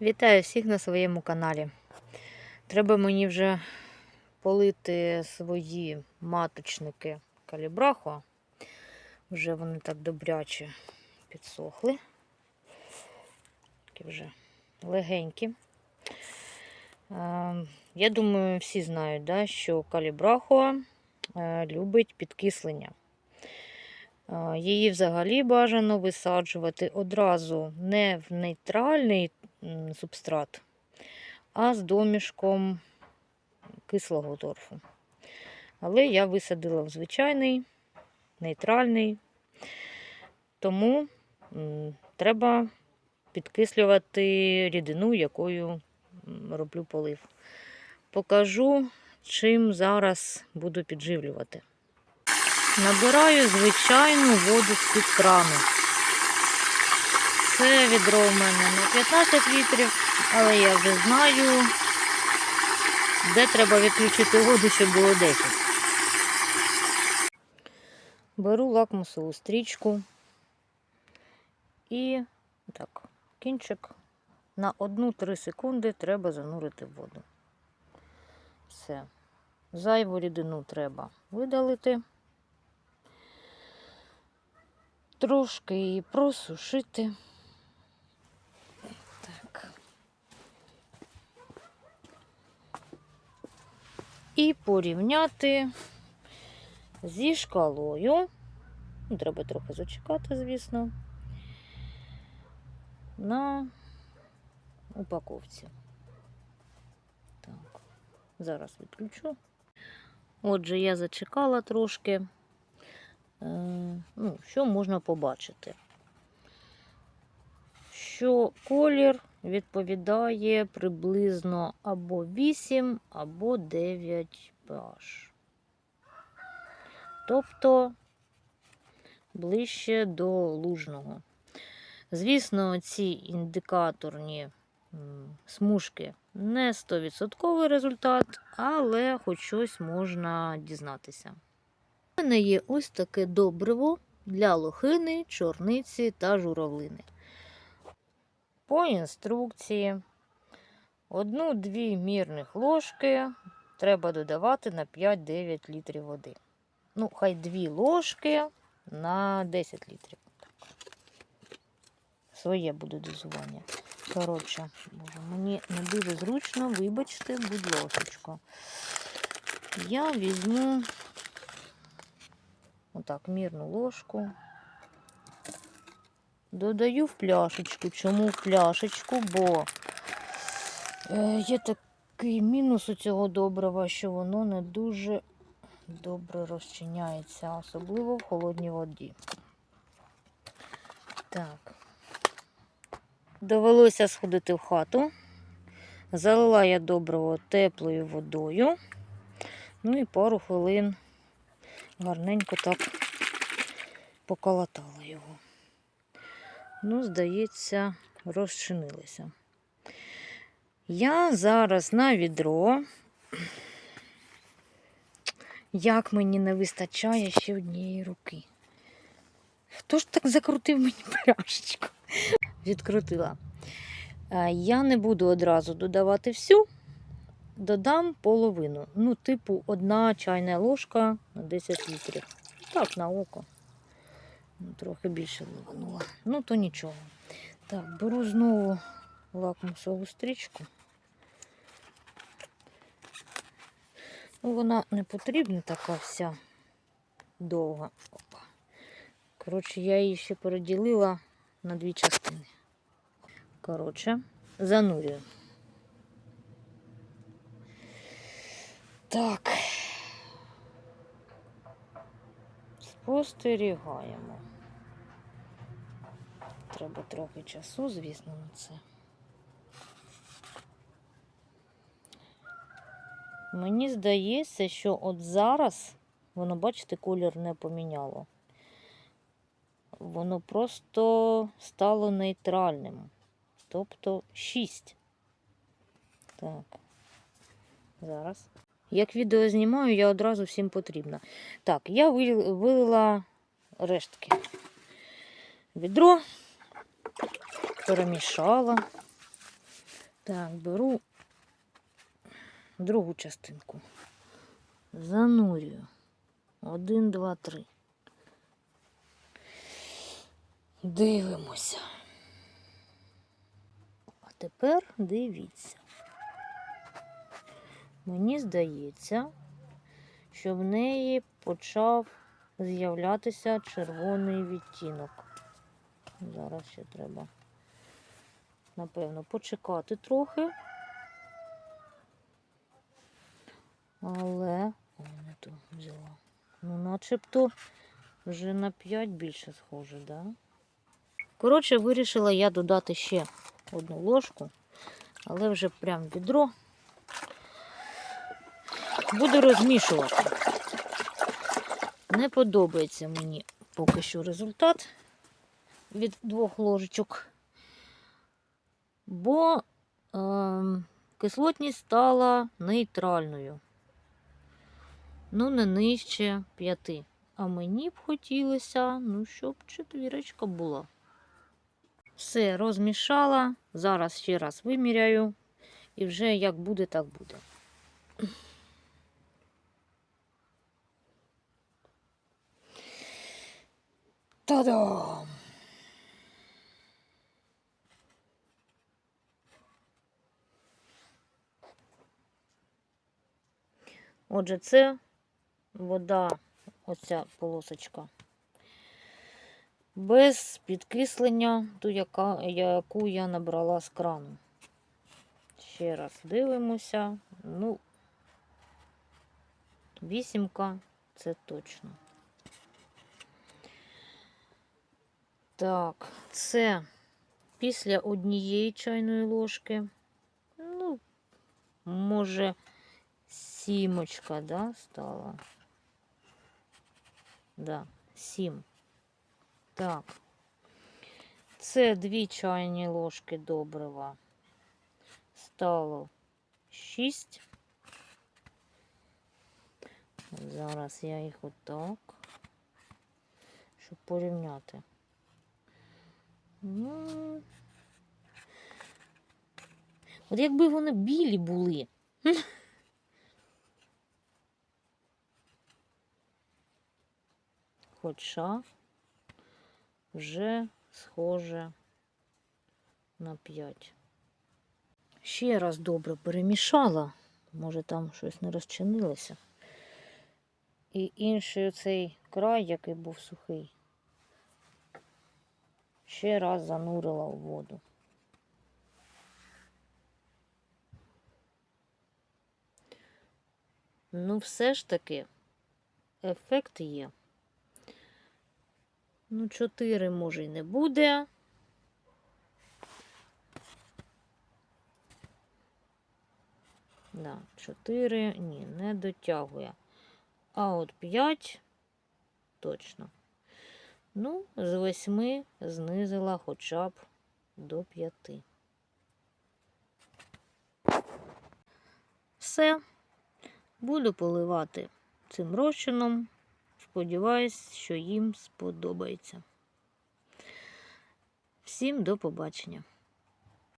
Вітаю всіх на своєму каналі. Треба мені вже полити свої маточники калібрахо. Вже вони так добряче підсохли. Такі вже легенькі. Е, Я думаю, всі знають, да, що калібрахо е, любить підкислення. Е, Її взагалі бажано висаджувати одразу не в нейтральний субстрат, а з домішком кислого торфу. Але я висадила в звичайний, нейтральний, тому треба підкислювати рідину, якою роблю полив. Покажу, чим зараз буду підживлювати. Набираю звичайну воду з-під крану. Це відро в мене на 15 літрів, але я вже знаю, де треба відключити воду, щоб було 10. Беру лакмусову стрічку і так, кінчик на 1-3 секунди треба занурити в воду. Все. Зайву рідину треба видалити. Трошки її просушити. Так. І порівняти зі шкалою. Ну, Треба трохи зачекати, звісно, на упаковці. Так, зараз відключу. Отже, я зачекала трошки. Е, ну, що можна побачити? Що колір відповідає приблизно або 8, або 9 pH. Тобто ближче до лужного. Звісно, ці індикаторні смужки не 100% результат, але хоч щось можна дізнатися. У мене є ось таке добриво для лохини, чорниці та журавлини. По інструкції одну-дві мірних ложки треба додавати на 5-9 літрів води. Ну, хай 2 ложки на 10 літрів. Своє буде дозування. Коротше, боже, мені не дуже зручно, вибачте, будь ласочка. Я візьму Отак, мірну ложку. Додаю в пляшечку. Чому в пляшечку? Бо е, є такий мінус у цього добрива, що воно не дуже добре розчиняється, особливо в холодній воді. Так. Довелося сходити в хату. Залила я добриво теплою водою. Ну і пару хвилин гарненько так поколотала. Ну, здається, розчинилися. Я зараз на відро. Як мені не вистачає ще однієї руки. Хто ж так закрутив мені пляшечку? Відкрутила. Е, Я не буду одразу додавати всю, додам половину. Ну, типу, одна чайна ложка на 10 літрів. Так, на око. Ну, Трохи більше ливанула. Ну, то нічого. Так, беру знову лакмусову стрічку. Ну, вона не потрібна така вся довга. Опа. Коротше, я її ще переділила на дві частини. Коротше, занурюю. Так. Спостерігаємо. Треба трохи часу, звісно, на це. Мені здається, що от зараз, воно, бачите, колір не поміняло. Воно просто стало нейтральним. Тобто 6. Так. Зараз. Як відео знімаю, я одразу всім потрібна. Так, я вилила рештки. Відро перемішала. Так, беру другу частинку. Занурюю. Один, два, три. Дивимося. А тепер дивіться. Мені здається, що в неї почав з'являтися червоний відтінок. Зараз ще треба, напевно, почекати трохи. Але О, не ту взяла. Ну, начебто вже на 5 більше схоже, да? Коротше, вирішила я додати ще одну ложку, але вже прям відро. Буду розмішувати. Не подобається мені поки що результат від двох ложечок, бо ем, кислотність стала нейтральною. Ну, не нижче п'яти. А мені б хотілося, ну, щоб четвірочка була. Все, розмішала. Зараз ще раз виміряю. І вже як буде, так буде. Та-дам! Отже, це вода, оця полосочка. Без підкислення, ту, яку я набрала з крану. Ще раз дивимося. Ну, вісімка це точно. Так, це після однієї чайної ложки. Ну, може, сімочка, да, стала? Да, сім. Так. Це дві чайні ложки добрива. Стало шість. Зараз я їх отак, щоб порівняти. Ну, от якби вони білі були. Хоча вже схоже на 5. Ще раз добре перемішала, може там щось не розчинилося. І інший цей край, який був сухий, ще раз занурила у воду. Ну, все ж таки, ефект є. Ну, 4 може й не буде. Да, 4, ні, не дотягує. А от 5 точно. Ну, з 8 знизила хоча б до 5. Все. Буду поливати цим розчином. Сподіваюсь, що їм сподобається. Всім до побачення!